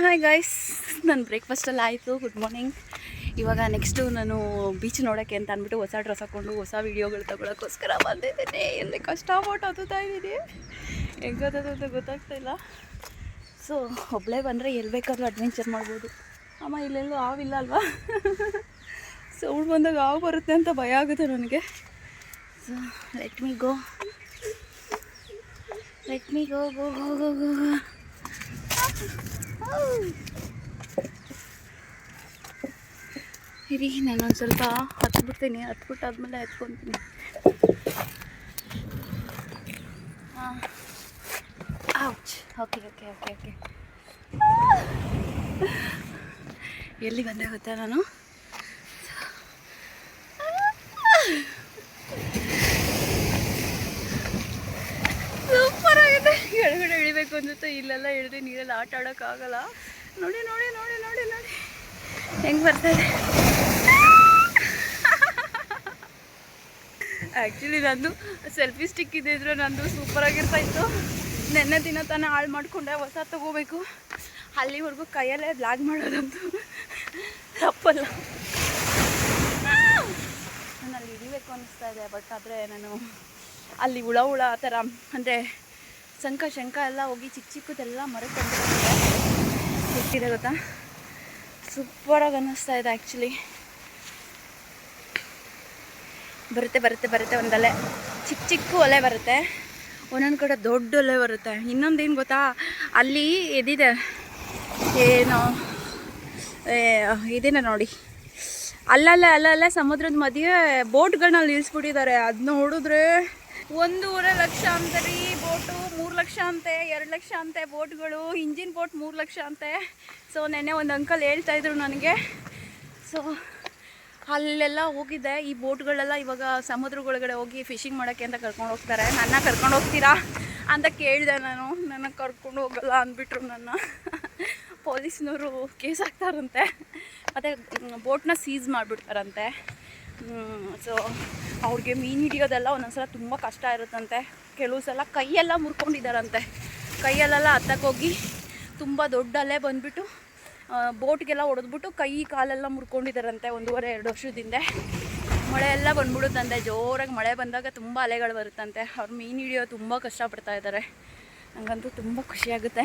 Hi guys ನನ್ನ ಬ್ರೇಕ್ಫಾಸ್ಟಲ್ಲಿ ಆಯಿತು. ಗುಡ್ ಮಾರ್ನಿಂಗ್ ಇವಾಗ ನೆಕ್ಸ್ಟು ನಾನು ಬೀಚ್ ನೋಡೋಕ್ಕೆ ಅಂತ ಅಂದ್ಬಿಟ್ಟು ಹೊಸ ಡ್ರೆಸ್ ಹಾಕ್ಕೊಂಡು ಹೊಸ ವೀಡಿಯೋಗಳು ತೊಗೊಳಕ್ಕೋಸ್ಕರ ಬಂದಿದ್ದೀನಿ. ಎಲ್ಲಿ ಕಷ್ಟಪಟ್ಟು ಹತ್ತುತ್ತಾ ಇದ್ದೀನಿ ಹೆಂಗೆ ಅಂತ ಗೊತ್ತಾಗ್ತಾ ಇಲ್ಲ. ಸೊ ಒಬ್ಬಳೇ ಬಂದರೆ ಎಲ್ಲಿ ಬೇಕಾದರೂ ಅಡ್ವೆಂಚರ್ ಮಾಡ್ಬೋದು. ಅಮ್ಮ, ಇಲ್ಲೆಲ್ಲೂ ಹಾವಿಲ್ಲ ಅಲ್ವಾ? ಸೌಂಡ್ ಬಂದಾಗ ಹಾವು ಬರುತ್ತೆ ಅಂತ ಭಯ ಆಗುತ್ತೆ ನನಗೆ. So let me go let me go go go go go ಇರಿ ನಾನೊಂದು ಸ್ವಲ್ಪ ಹತ್ಬಿಡ್ತೀನಿ. ಹತ್ಬಿಟ್ಟು ಆದಮೇಲೆ ಎತ್ಕೊತೀನಿ. Ouch okay okay okay okay ಎಲ್ಲಿ ಬಂದೆ ಗೊತ್ತಾ ನಾನು? ಸೂಪರ್ ಆಗಿದೆ. ಕೆಳಗಡೆ ಇಳಿಬೇಕು ಅನ್ಸುತ್ತೆ ಇಲ್ಲೆಲ್ಲ ಇಳಿದು ನೀರಲ್ಲಿ ಆಟ ಆಡೋಕ್ಕಾಗಲ್ಲ ನೋಡಿ ನೋಡಿ ನೋಡಿ ನೋಡಿ ನೋಡಿ. ಹೆಂಗೆ ಬರ್ತದೆ ಆ್ಯಕ್ಚುಲಿ ನಂದು ಸೆಲ್ಫಿ ಸ್ಟಿಕ್ ಇದ್ದಿದ್ರು ನಂದು ಸೂಪರಾಗಿರ್ತಾ ಇತ್ತು. ನೆನ್ನೆ ದಿನ ತಾನೇ ಹಾಳು ಮಾಡಿಕೊಂಡೆ, ಹೊಸ ತಗೋಬೇಕು. ಅಲ್ಲಿವರೆಗೂ ಕೈಯಲ್ಲೇ ಬ್ಲಾಗ್ ಮಾಡೋದಂತು ತಪ್ಪಲ್ಲ. ನಾನು ಅಲ್ಲಿ ಇಳಿಬೇಕು ಅನ್ನಿಸ್ತಾ ಇದೆ ಬಟ್ ಆದರೆ ನಾನು ಅಲ್ಲಿ ಹುಳ ಹುಳ ಆ ಥರ, ಅಂದರೆ ಶಂಕ ಶಂಕ ಎಲ್ಲ ಹೋಗಿ ಚಿಕ್ಕ ಚಿಕ್ಕದೆಲ್ಲ ಮರಕೊಂಡು ಗೊತ್ತಿದೆ ಗೊತ್ತಾ? ಸೂಪರಾಗಿ ಅನ್ನಿಸ್ತಾ ಇದೆ ಆ್ಯಕ್ಚುಲಿ ಬರುತ್ತೆ ಬರುತ್ತೆ ಬರುತ್ತೆ ಒಂದಲೆ ಚಿಕ್ಕ ಚಿಕ್ಕ ಒಲೆ ಬರುತ್ತೆ. ಒಂದೊಂದು ಕಡೆ ದೊಡ್ಡ ಒಲೆ ಬರುತ್ತೆ. ಇನ್ನೊಂದು ಏನು ಗೊತ್ತಾ? ಅಲ್ಲಿ ಇದಿದೆ. ಏನು ಏ, ಇದಿದೆ ನೋಡಿ. ಅಲ್ಲಲ್ಲೇ ಅಲ್ಲಲ್ಲೇ ಸಮುದ್ರದ ಮಧ್ಯೆ ಬೋಟ್ಗಳನ್ನ ನಿಲ್ಲಿಸ್ಬಿಟ್ಟಿದ್ದಾರೆ ಅದನ್ನ ನೋಡಿದ್ರೆ ಒಂದೂವರೆ ಲಕ್ಷ ಅಂತರಿ ಬೋಟು ಮೂರು ಲಕ್ಷ ಅಂತೆ, ಎರಡು ಲಕ್ಷ ಅಂತೆ ಬೋಟ್ಗಳು, ಇಂಜಿನ್ ಬೋಟ್ ಮೂರು ಲಕ್ಷ ಅಂತೆ. ಸೊ ನೆನ್ನೆ ಒಂದು ಅಂಕಲ್ ಹೇಳ್ತಾ ಇದ್ರು ನನಗೆ. ಸೊ ಅಲ್ಲೆಲ್ಲ ಹೋಗಿದ್ದೆ. ಈ ಬೋಟ್ಗಳೆಲ್ಲ ಇವಾಗ ಸಮುದ್ರಗಳಗಡೆ ಹೋಗಿ ಫಿಶಿಂಗ್ ಮಾಡೋಕ್ಕೆ ಅಂತ ಕರ್ಕೊಂಡು ಹೋಗ್ತಾರೆ. ನನ್ನ ಕರ್ಕೊಂಡು ಹೋಗ್ತೀರಾ ಅಂತ ಕೇಳಿದೆ ನಾನು. ನನ್ನ ಕರ್ಕೊಂಡು ಹೋಗಲ್ಲ ಅಂದ್ಬಿಟ್ರು ನನ್ನ. ಪೊಲೀಸ್ನವರು ಕೇಸ್ ಹಾಕ್ತಾರಂತೆ. ಮತ್ತು ಬೋಟ್ನ ಸೀಸ್ ಮಾಡಿಬಿಡ್ತಾರಂತೆ. ಸೊ ಅವ್ರಿಗೆ ಮೀನು ಹಿಡಿಯೋದೆಲ್ಲ ಒಂದೊಂದ್ಸಲ ತುಂಬ ಕಷ್ಟ ಇರುತ್ತಂತೆ. ಕೆಲವು ಸಲ ಕೈಯೆಲ್ಲ ಮುರ್ಕೊಂಡಿದ್ದಾರಂತೆ. ಕೈಯಲ್ಲೆಲ್ಲ ಹತ್ತಕ್ಕೋಗಿ ತುಂಬ ದೊಡ್ಡ ಅಲೆ ಬಂದುಬಿಟ್ಟು ಬೋಟ್ಗೆಲ್ಲ ಹೊಡೆದ್ಬಿಟ್ಟು ಕೈ ಕಾಲೆಲ್ಲ ಮುರ್ಕೊಂಡಿದ್ದಾರಂತೆ ಒಂದೂವರೆ ಎರಡು ವರ್ಷದಿಂದ. ಮಳೆ ಎಲ್ಲ ಬಂದ್ಬಿಡುತ್ತಂತೆ, ಜೋರಾಗಿ ಮಳೆ ಬಂದಾಗ ತುಂಬ ಅಲೆಗಳು ಬರುತ್ತಂತೆ. ಅವ್ರು ಮೀನು ಹಿಡಿಯೋ ತುಂಬ ಕಷ್ಟಪಡ್ತಾ ಇದ್ದಾರೆ. ನನಗಂತೂ ತುಂಬ ಖುಷಿಯಾಗುತ್ತೆ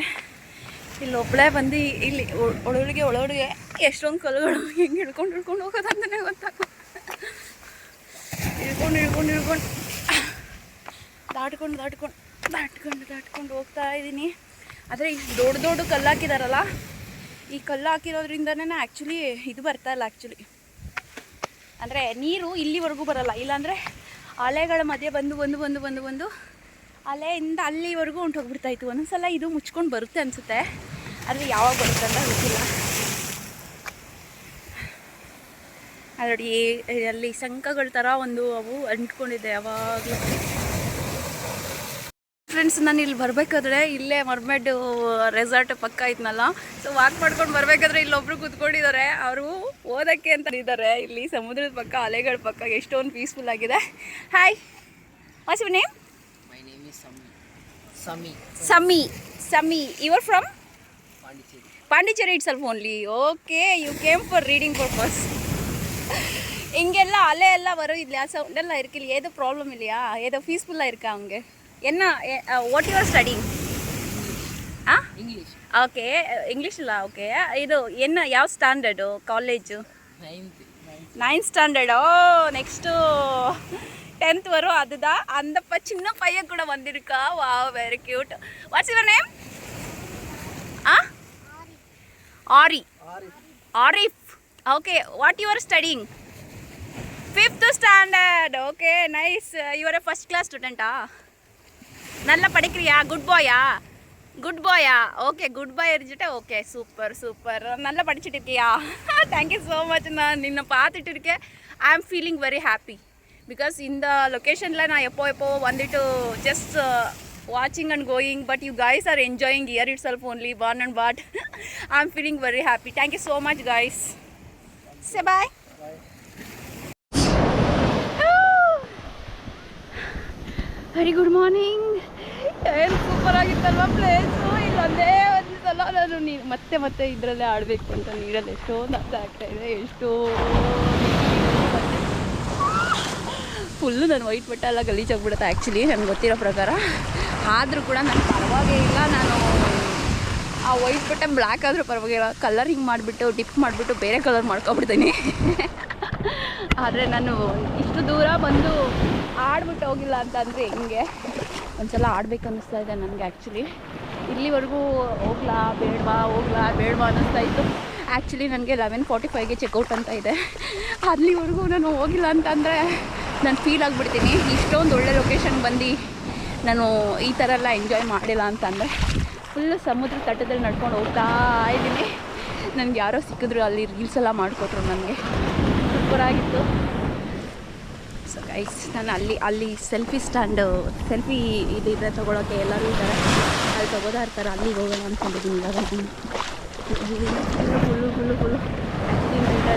ಇಲ್ಲಿ ಒಬ್ಬಳೇ ಬಂದು ಇಲ್ಲಿ ಒಳಗೆ ಒಳಗಡೆ ಎಷ್ಟೊಂದು ಕಲ್ಲುಗಳು ಹೆಂಗೆ ಹಿಡ್ಕೊಂಡು ಹಿಡ್ಕೊಂಡು ಹೋಗೋದಂತಲೇ ಗೊತ್ತಾಗ ಹಿಡ್ಕೊಂಡು ಇಳ್ಕೊಂಡು ಇಳ್ಕೊಂಡು. ದಾಟ್ಕೊಂಡು ದಾಟ್ಕೊಂಡು ದಾಟ್ಕೊಂಡು ದಾಟ್ಕೊಂಡು ಹೋಗ್ತಾ ಇದ್ದೀನಿ. ಆದರೆ ಈ ದೊಡ್ಡ ದೊಡ್ಡ ಕಲ್ಲು ಹಾಕಿದಾರಲ್ಲ, ಈ ಕಲ್ಲು ಹಾಕಿರೋದ್ರಿಂದನೇ ಆ್ಯಕ್ಚುಲಿ ಇದು ಬರ್ತಾ ಇಲ್ಲ ಆ್ಯಕ್ಚುಲಿ ಅಂದರೆ ನೀರು ಇಲ್ಲಿವರೆಗೂ ಬರಲ್ಲ. ಇಲ್ಲಾಂದರೆ ಅಲೆಗಳ ಮಧ್ಯೆ ಬಂದು ಬಂದು ಬಂದು ಬಂದು ಬಂದು ಅಲೆಯಿಂದ ಅಲ್ಲಿವರೆಗೂ ಉಂಟು ಹೋಗ್ಬಿಡ್ತಾಯಿತ್ತು ಇತ್ತು. ಒಂದೊಂದ್ಸಲ ಇದು ಮುಚ್ಕೊಂಡು ಬರುತ್ತೆ ಅನಿಸುತ್ತೆ. ಆದರೆ ಯಾವಾಗ ಬರುತ್ತೆ ಅಂತ ಗೊತ್ತಿಲ್ಲ. ಅಲ್ಲಿ ಅಲ್ಲಿ ಶಂಕಗಳ ಥರ ಒಂದು ಅವು ಅಂಟ್ಕೊಂಡಿದೆ ಯಾವಾಗಲೂ. ಫ್ರೆಂಡ್ಸ್ ನಾನು ಇಲ್ಲಿ ಬರಬೇಕಾದ್ರೆ ಇಲ್ಲೇ ಮರ್ಮೆಡ್ ರೆಸಾರ್ಟ್ ಪಕ್ಕ ಇದ್ನಲ್ಲ. ಸೊ ವಾಕ್ ಮಾಡ್ಕೊಂಡು ಬರಬೇಕಾದ್ರೆ ಇಲ್ಲೊಬ್ರು ಕೂತ್ಕೊಂಡಿದ್ದಾರೆ ಅವರು ಓದಕ್ಕೆ ಅಂತ ಇದ್ದಾರೆ ಇಲ್ಲಿ ಸಮುದ್ರದ ಪಕ್ಕ ಅಲೆಗಳ ಪಕ್ಕ ಎಷ್ಟೊಂದು ಪೀಸ್ಫುಲ್ ಆಗಿದೆ. Hi name my name is Sami. Sami Sami your from. Pondicherry itself only okay you came for reading purpose ಹಿಂಗೆಲ್ಲ ಅಲೆ ಎಲ್ಲ வரும் இல்லையா சவுண்ட் எல்லாம் இருக்கு இல்லையா ஏதோ ப்ராப்ளம் இல்லையா ஏதோ பீஸ்ஃபுல்லாக இருக்கா அவங்க என்ன what your studying ah English. Okay English ಇಲ್ಲ ಓಕೆ ಇದು என்ன ಯಾವ standard college Ninth. Ninth. Ninth ஸ்டாண்டர்டோ next tenth வரும் அதுதான் அந்த ப சின்ன பையன் கூட வந்திருக்கா வா very cute what's your name ah aari Arif okay what you are studying fifth standard okay nice your first class ஸ்டூடெண்ட்டா நல்லா படிக்கிறியா? குட் பாயா குட் பாயா ஓகே குட் பாய் இருந்துட்டு ஓகே சூப்பர் சூப்பர் நல்லா படிச்சுட்டு இருக்கியா? தேங்க்யூ ஸோ மச் நான் நின்னை பார்த்துட்டு இருக்கேன். ஐ am feeling very happy because இந்த லொக்கேஷனில் நான் எப்போ எப்போ வந்துட்டு ஜஸ்ட் வாட்சிங் and going but you guys are enjoying here itself only born and brought I am feeling very happy thank you so much guys Say bye. Very good morning ಏನು super ಆಗಿತ್ತಲ್ವ place ಇಲ್ಲೊಂದೇ ಒಂದು ಸಲ ನಾನು ನೀರು ಮತ್ತೆ ಮತ್ತೆ ಇದರಲ್ಲೇ ಆಡಬೇಕು ಅಂತ ನೀರಲ್ಲಿ ಎಷ್ಟೊಂದು ಅರ್ಥ ಆಗ್ತಾ ಇದೆ ಎಷ್ಟೋ ಫುಲ್ಲು ನಾನು ವೈಟ್ ಬಟ್ಟೆ ಎಲ್ಲ ಗಲೀಜಾಗ್ಬಿಡುತ್ತೆ ಆ್ಯಕ್ಚುಲಿ ನನಗೆ ಗೊತ್ತಿರೋ ಪ್ರಕಾರ. ಆದರೂ ಕೂಡ ನನಗೆ ಪರವಾಗಿಲ್ಲ ನಾನು ಆ ವೈಟ್ ಬಟ್ಟೆ ಬ್ಲ್ಯಾಕ್ ಆದರೂ ಪರವಾಗಿಲ್ಲ. ಕಲರಿಂಗ್ ಮಾಡಿಬಿಟ್ಟು ಡಿಪ್ ಮಾಡಿಬಿಟ್ಟು ಬೇರೆ ಕಲರ್ ಮಾಡ್ಕೊಬಿಡ್ತೀನಿ. ಆದರೆ ನಾನು ಇಷ್ಟು ದೂರ ಬಂದು ಆಡ್ಬಿಟ್ಟು ಹೋಗಿಲ್ಲ ಅಂತಂದರೆ ಹಿಂಗೆ? ಒಂದ್ಸಲ ಆಡ್ಬೇಕು ಅನ್ನಿಸ್ತಾ ಇದೆ ನನಗೆ ಆ್ಯಕ್ಚುಲಿ ಇಲ್ಲಿವರೆಗೂ ಹೋಗ್ಲಾ, ಬೇಡವಾ ಹೋಗ್ಲಾ, ಬೇಡವಾ ಅನ್ನಿಸ್ತಾ ಇತ್ತು. ಆ್ಯಕ್ಚುಲಿ ನನಗೆ ಲೆವೆನ್ ಫಾರ್ಟಿ ಫೈವ್ಗೆ ಚೆಕ್ಔಟ್ ಅಂತ ಇದೆ. ಅಲ್ಲಿವರೆಗೂ ನಾನು ಹೋಗಿಲ್ಲ ಅಂತಂದರೆ ನಾನು ಫೀಲ್ ಆಗಿಬಿಡ್ತೀನಿ. ಇಷ್ಟೊಂದು ಒಳ್ಳೆ ಲೊಕೇಶನ್ ಬಂದು ನಾನು ಈ ಥರ ಎಲ್ಲ ಎಂಜಾಯ್ ಮಾಡಿಲ್ಲ ಅಂತಂದರೆ ಫುಲ್ಲು ಸಮುದ್ರ ತಟ್ಟದಲ್ಲಿ ನಡ್ಕೊಂಡು ಹೋಗ್ತಾ ಇದ್ದೀನಿ. ನನಗೆ ಯಾರೋ ಸಿಕ್ಕಿದ್ರು ಅಲ್ಲಿ ರೀಲ್ಸ್ ಎಲ್ಲ ಮಾಡಿಕೊಟ್ರು ನನಗೆ. ಸೂಪರಾಗಿತ್ತು ಸೊ ಗೈಸ್ ನಾನು ಅಲ್ಲಿ ಅಲ್ಲಿ ಸೆಲ್ಫಿ ಸ್ಟ್ಯಾಂಡು ಸೆಲ್ಫಿ ಇದಿದೆ ತೊಗೊಳಕ್ಕೆ ಎಲ್ಲರೂ ಇದ್ದಾರೆ. ಅಲ್ಲಿ ತೊಗೋದಾ ಇರ್ತಾರೆ, ಅಲ್ಲಿಗೆ ಹೋಗೋಣ ಅಂದ್ಕೊಂಡಿದ್ದೀನಿ ಇವಾಗ. Full full full full video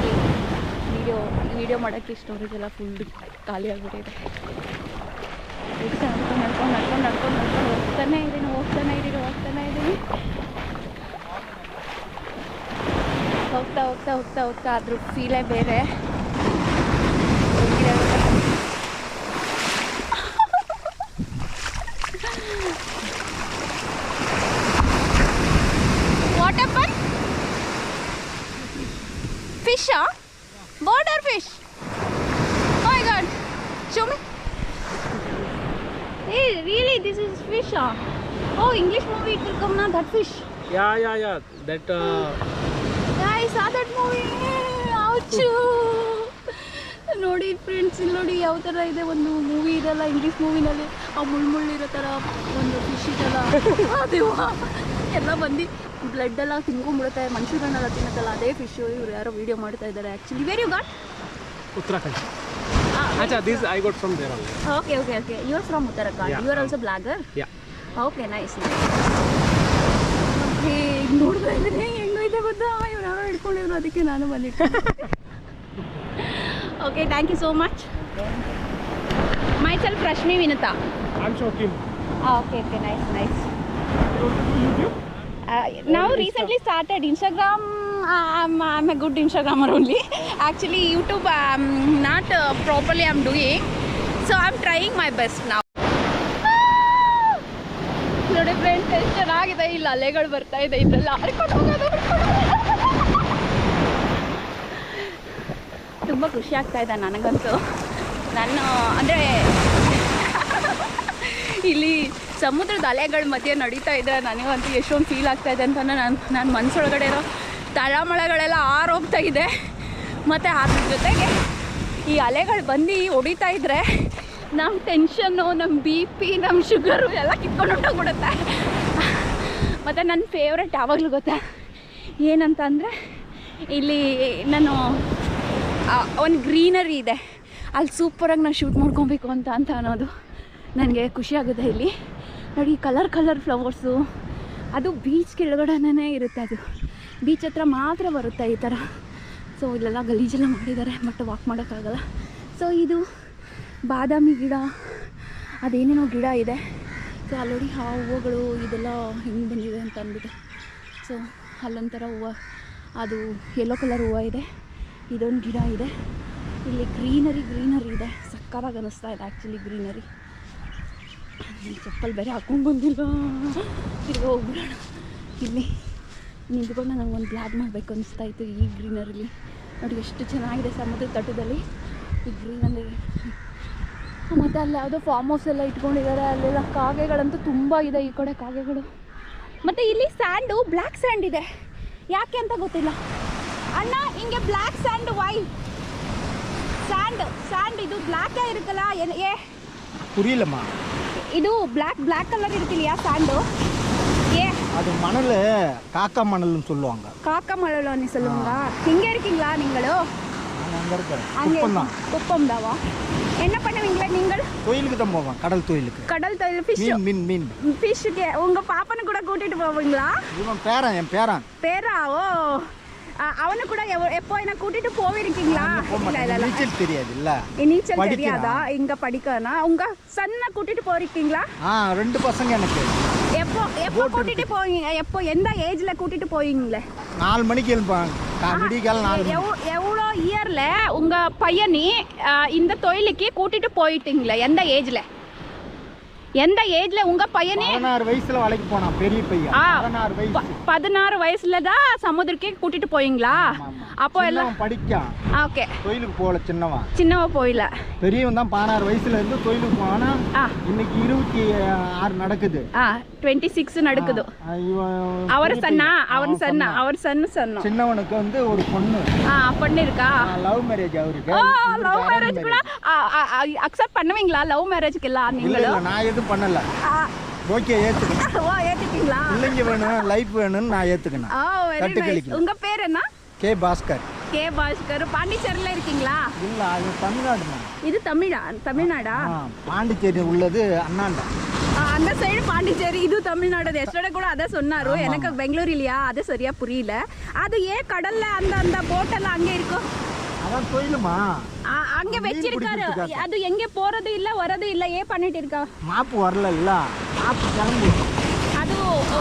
video video ಮಾಡೋಕ್ಕೆ ಸ್ಟೋರೇಜ್ ಎಲ್ಲ ಫುಲ್ ಖಾಲಿ ಆಗಿಬಿಟ್ಟಿದೆ. ನಡ್ಕೊಂಡು ನಡ್ಕೊಂಡು ನಡ್ಕೊಂಡು ನಡ್ಕೊಂಡು. ಹೋಗ್ತಾನೆ ಇದ್ದೀನಿ ಹೋಗ್ತಾನೆ ಇದ್ದೀನಿ ಹೋಗ್ತಾನೆ ಇದ್ದೀನಿ ಹೋಗ್ತಾ ಹೋಗ್ತಾ ಹೋಗ್ತಾ ಹೋಗ್ತಾ ಅದ್ರ ಫೀಲೇ ಬೇರೆ ಹೆಂಗಿದೆ ಗೊತ್ತಾ? What happened? Fish, huh? Bird or fish? Oh my god. Show me. Hey, really? This is fish, huh? Oh, English movie, it will come now, that fish. Yeah, yeah, yeah. That uh, Yeah, I saw that movie. Ouch. ನೋಡಿ friends ಇಲ್ಲಿ ನೋಡಿ ಯಾವ ಥರ ಇದೆ ಒಂದು movie ಇದೆಲ್ಲ English ಮೂವಿನಲ್ಲಿ ಆ ಮುಳ್ಳು ಮುಳ್ಳಿರೋ ಥರ ಒಂದು ಫಿಶ್ ಇದೆಲ್ಲ ಅದೇವ ಎಲ್ಲ ಬಂದು ಬ್ಲಡ್ ಎಲ್ಲ ತಿನ್ಕೊಂಡ್ಬಿಡುತ್ತೆ ಮನುಷ್ಯರನ್ನೆಲ್ಲ ತಿನ್ನತ್ತಲ್ಲ ಅದೇ ಫಿಶು ಇವ್ರು ಯಾರೋ ವಿಡಿಯೋ ಮಾಡ್ತಾ ಇದ್ದಾರೆ actually very you got Uttarakhand. Acha, this I got from there only. Okay okay okay you are from Uttarakhand Yeah, you are from- also blogger Yeah. Okay nice ನೋಡ್ತಾ ಇದ್ದೀನಿ ಹೆಂಗೈತೆ ಗೊತ್ತಾ ಇವ್ರು ಯಾರೋ ಹಿಡ್ಕೊಂಡಿದ್ರು ಅದಕ್ಕೆ ನಾನು ಬಂದಿಟ್ಟು okay thank you so much myself Rashmi Vinutha I'm Shokim. Okay okay nice nice ನಾವು recently started Instagram I I'm a good Instagrammer only actually YouTube not properly I am doing so I am trying my best ನಾವು ನೋಡಿ friends ಎಷ್ಟು ಚೆನ್ನಾಗಿದೆ. ಇಲ್ಲಿ ಅಲೆಗಳು ಬರ್ತಾ ಇದೆ. ಹೋಗೋದು. ತುಂಬ ಖುಷಿ ಆಗ್ತಾ ಇದೆ ನನಗಂತೂ. ನಾನು, ಅಂದರೆ, ಇಲ್ಲಿ ಸಮುದ್ರದ ಅಲೆಗಳ ಮಧ್ಯೆ ನಡೀತಾ ಇದ್ರೆ ನನಗಂತೂ ಎಷ್ಟೊಂದು ಫೀಲ್ ಆಗ್ತಾ ಇದೆ ಅಂತ ನಾನು ನನ್ನ ಮನಸ್ಸೊಳಗಡೆ ಇರೋ ತಳಮಳಗಳೆಲ್ಲ ಆರೋಗ್ತಾ ಇದೆ ಮತ್ತು ಅದ್ರ ಜೊತೆಗೆ ಈ ಅಲೆಗಳು ಬಂದು ಹೊಡಿತಾ ಇದ್ರೆ ನಮ್ಮ ಟೆನ್ಷನ್ನು ನಮ್ಮ ಬಿ ಪಿ ನಮ್ಮ ಶುಗರು ಎಲ್ಲ ಕಿತ್ಕೊಂಡು ಹೊಂಟೋಗ್ಬಿಡುತ್ತೆ. ಮತ್ತು ನನ್ನ ಫೇವ್ರೆಟ್ ಯಾವಾಗಲೂ ಗೊತ್ತಾ? ಏನಂತ ಅಂದರೆ ಇಲ್ಲಿ ನಾನು ಒಂದು ಗ್ರೀನರಿ ಇದೆ. ಅಲ್ಲಿ ಸೂಪರಾಗಿ ನಾನು ಶೂಟ್ ಮಾಡ್ಕೊಬೇಕು ಅಂತ ಅಂತ ಅನ್ನೋದು ನನಗೆ ಖುಷಿ ಆಗುತ್ತೆ ಇಲ್ಲಿ. ನೋಡಿ ಕಲರ್ ಕಲರ್ ಫ್ಲವರ್ಸು ಅದು ಬೀಚ್ ಕೆಳಗಡೆನೇ ಇರುತ್ತೆ ಅದು. ಬೀಚ್ ಹತ್ರ ಮಾತ್ರ ಬರುತ್ತೆ ಈ ಥರ ಸೊ ಇಲ್ಲೆಲ್ಲ ಗಲೀಜೆಲ್ಲ ಮಾಡಿದ್ದಾರೆ ಬಟ್ ವಾಕ್ ಮಾಡೋಕ್ಕಾಗಲ್ಲ. ಸೊ ಇದು ಬಾದಾಮಿ ಗಿಡ. ಅದೇನೇನೋ ಗಿಡ ಇದೆ. ಸೊ ಆಲ್ರೆಡಿ ಆ ಹೂವುಗಳು ಇದೆಲ್ಲ ಹೆಂಗೆ ಬಂದಿದೆ ಅಂತ ಅಂದ್ಬಿಟ್ಟು. ಸೊ ಅಲ್ಲೊಂಥರ ಹೂವು. ಅದು ಯೆಲ್ಲೋ ಕಲರ್ ಹೂವು ಇದೆ. ಇದೊಂದು ಗಿಡ ಇದೆ. ಇಲ್ಲಿ ಗ್ರೀನರಿ ಗ್ರೀನರಿ ಇದೆ. ಸಕ್ಕತ್ತಾಗಿ ಅನ್ನಿಸ್ತಾ ಇದೆ ಆ್ಯಕ್ಚುಲಿ ಗ್ರೀನರಿ ಚಪ್ಪಲ್ ಬೇರೆ ಹಾಕೊಂಡು ಬಂದಿಲ್ಲ. ತಿರ್ಗಿ ಹೋಗ್ಬಿಡೋಣ. ಇಲ್ಲಿ. ನಿಂತ್ಕೊಂಡು ನನಗೊಂದು ಬ್ಲಾಗ್ ಮಾಡಬೇಕು ಅನಿಸ್ತಾ ಇತ್ತು ಈ ಗ್ರೀನರಿಲಿ ನೋಡಿ ಎಷ್ಟು ಚೆನ್ನಾಗಿದೆ ಸಮುದ್ರ ತಟದಲ್ಲಿ. ಈ ಗ್ರೀನಲ್ಲಿ. ಮತ್ತು ಅಲ್ಲಿ ಯಾವುದೋ ಫಾರ್ಮ್ ಹೌಸ್ ಎಲ್ಲ ಇಟ್ಕೊಂಡಿದ್ದಾರೆ ಅಲ್ಲೆಲ್ಲ ಕಾಗೆಗಳಂತೂ ತುಂಬ ಇದೆ ಈ ಕಡೆ ಕಾಗೆಗಳು. ಮತ್ತು ಇಲ್ಲಿ ಸ್ಯಾಂಡು ಬ್ಲ್ಯಾಕ್ ಸ್ಯಾಂಡ್ ಇದೆ. ಯಾಕೆ ಅಂತ ಗೊತ್ತಿಲ್ಲ. ಅಣ್ಣ ಹಿಂಗೆ black sand why sand sand ಇದು ಬ್ಲ್ಯಾಕೇ ಇರುತ್ತಲ್ಲ ಏ? ಇದು ಬ್ಲ್ಯಾಕ್ ಬ್ಲ್ಯಾಕ್ ಕಲರ್ ಇರುತ್ತಿಲ್ಲ ಸ್ಯಾಂಡು ಏ? அது மணல் காக்கா மணல்னு சொல்லுவாங்க. காக்கா மழை சொல்லுவாங்க இங்க இருக்கீங்களா நாங்கள்? அங்கே இருக்கிறேன் அங்கே குப்பம் தாவா? என்ன பண்ணுவீங்களா நீங்கள்? தொழிலுக்கு தான் போவேன். கடல் தொழிலுக்கு கடல் தொழில் ஃபிஷ் மீன் மீன் ஃபிஷ்ஷுக்கு உங்க பாப்பனை கூட கூட்டிட்டு போவீங்களா? இவன் பேரன் என் பேரன். பேரா? ஓ. அவனை கூட எப்போ என்ன கூட்டிட்டு போயிருக்கீங்களா? நீச்சல் தெரியாது இல்ல. நீச்சல். தெரியாதா? இங்க படிக்கனா உங்க சன்ன கூட்டிட்டு போயிருக்கீங்களா? ரெண்டு பசங்க எனக்கு. எப்போ எப்போ கூட்டிட்டு போவீங்க? எப்போ எந்த ஏஜ்ல கூட்டிட்டு போவீங்களே? நாலு மணிக்கு எழுப்பாங்க விடிகால நாலு எவ்வளோ இயர்ல உங்க பையனி இந்த தொழிலுக்கு கூட்டிட்டு போயிட்டீங்களே? எந்த ஏஜ்ல எந்த ஏஜ்ல உங்க பையனே? பதினாறு வயசுல வேலைக்கு போனான் பெரிய பையன். பதினாறு வயசு. பதினாறு வயசுல தான் சமுதிரக்கே கூட்டிட்டு போவீங்களா? அப்போ எல்லாம் சின்னவன் படிக்கான் ஓகே. தொழிலுக்கு போகல சின்னவன். சின்னவ போயில பெரியவன் தான் பதினாறு வயசுல இருந்து தொழிலுக்கு போனா இன்னைக்கு இருபத்தி ஆறு நடக்குது. டுவெண்ட்டி சிக்ஸ் நடக்குது. அவர் சன்னா. அவன் சன்னா. அவர் சன்னு சொன்னோம். சின்னவனுக்கு வந்து ஒரு பொண்ணு. ஆ பொண்ணு இருக்கா? லவ் மேரேஜ் அவருக்கு. லவ் மேரேஜ் கூட அக்செப்ட் பண்ணுவீங்களா? லவ் மேரேஜ்க்கு எல்லாம் இல்ல நீங்களும்? நான் எதுவும் பண்ணல. ஓகே ஏத்துக்கணும். ஓ ஏத்துக்கீங்களா பிள்ளைங்க வேணும் லைஃப் வேணும்னு நான் ஏத்துக்கணும். ஓ தட்டு கழிக்கணும் உங்க பேர் என்ன? கே பாஸ்கர். கே பாஸ்கர். பாண்டிச்சேரியில் இருக்கீங்களா? இல்ல அது தமிழ்நாடு இது தமிழா? தமிழ்நாடா? பாண்டிச்சேரி உள்ளது அண்ணாண்டா அந்த சைடு பாண்டிச்சேரி இது தமிழ்நாடு எஸ்டர்டே கூட அதை சொன்னாரு. எனக்கு பெங்களூர் இல்லையா? அது சரியா புரியல. அது ஏன் கடல்ல அந்த அந்த போட்டெல்லாம் அங்கே இருக்கும் அதான் தொழிலுமா அங்க வச்சிருக்காரு. அது எங்க போறது இல்ல வரது இல்ல ஏன் பண்ணிட்டு இருக்கா? மாப்பு வரல இல்ல மாப்பு கிளம்பு. அது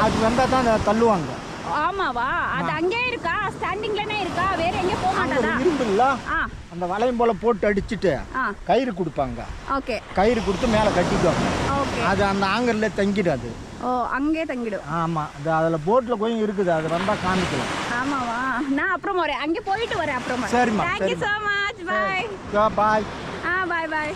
அது வந்தா தான் தள்ளுவாங்க. ஆமாவா? அது அங்கே இருக்கா? ஸ்டாண்டிங்லனே இருக்கா? வேற எங்க போக மாட்டாதா இரும்பு இல்ல. அந்த வளையம் போல போட்டு அடிச்சுட்டு கயிறு கொடுப்பாங்க. ஓகே. கயிறு கொடுத்து மேலே கட்டிக்குவாங்க. அது அந்த ஆங்கர்ல தங்கிடாது. ஓ அங்கே தங்கிடும். ஆமா அது அதுல போட்ல கொஞ்சம் இருக்குது அது வந்தா காமிக்கலாம் ஆமாவா? நான் அப்புறம் வரேன் அங்கே போயிட்டு வரேன் அப்புறமா. சரிம்மா, thank you. So much bye bye ah bye bye